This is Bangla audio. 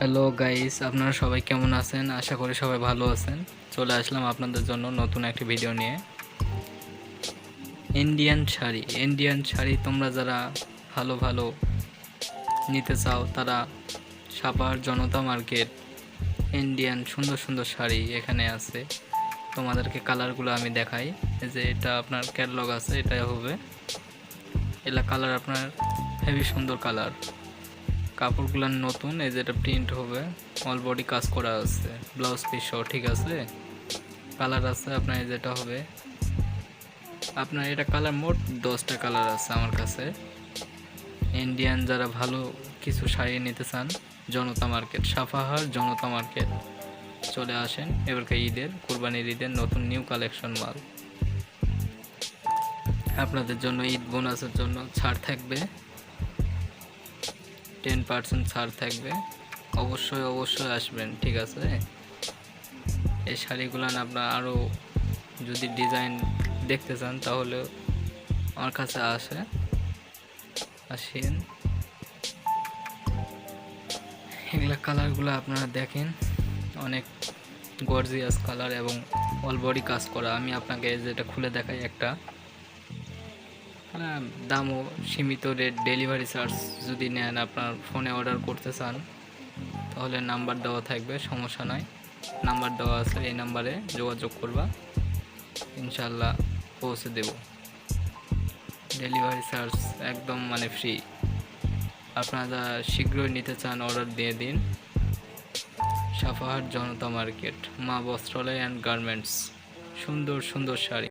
হ্যালো গাইস আপনারা সবাই কেমন আছেন? আশা করি সবাই ভালো আছেন। চলে আসলাম আপনাদের জন্য নতুন একটি ভিডিও নিয়ে। ইন্ডিয়ান শাড়ি। ইন্ডিয়ান শাড়ি তোমরা যারা ভালো ভালো নিতে চাও, তারা সাপার জনতা মার্কেট ইন্ডিয়ান সুন্দর সুন্দর শাড়ি এখানে আছে। তোমাদেরকে কালারগুলো আমি দেখাই। যে এটা আপনার ক্যাটলগ আছে, এটাই হবে। এলা কালার আপনার হেভি সুন্দর কালার কাপড়গুলো নতুন, এই যেটা প্রিন্ট হবে। অল বডি কাজ করা আছে ব্লাউজ পিস ঠিক আছে? কালার আছে, আপনার এই যেটা হবে। আপনার এটা কালার মোট দশটা কালার আছে আমার কাছে। ইন্ডিয়ান যারা ভালো কিছু শাড়ি নিতে চান, জনতা মার্কেট সাফাহার জনতা মার্কেট চলে আসেন। এবারকার ঈদের, কোরবানির ঈদের নতুন নিউ কালেকশন মাল। আপনাদের জন্য ঈদ বোনাসের জন্য ছাড় থাকবে। টেন পার্সেন্ট ছাড় থাকবে। অবশ্যই অবশ্যই আসবেন, ঠিক আছে? এই শাড়িগুলো আপনার আরও যদি ডিজাইন দেখতে চান, তাহলে আমার কাছে আসে। আসেন। এগুলা কালারগুলো আপনারা দেখেন। অনেক গর্জিয়াস কালার এবং অল বডি কাজ করা। আমি আপনাকে যেটা খুলে দেখাই একটা। দামও সীমিত রেট ডেলিভারি চার্জ যদি নেন, আপনার ফোনে অর্ডার করতে চান, তাহলে নাম্বার দেওয়া থাকবে, সমস্যা নয় নাম্বার দেওয়া আছে, এই নাম্বারে যোগাযোগ করবা ইনশাল্লাহ পৌঁছে দেব। ডেলিভারি চার্জ একদম মানে ফ্রি আপনারা শীঘ্রই নিতে চান অর্ডার দিয়ে দিন। সাফাহার জনতা মার্কেট মা বস্ত্রালয় অ্যান্ড গার্মেন্টস সুন্দর সুন্দর শাড়ি।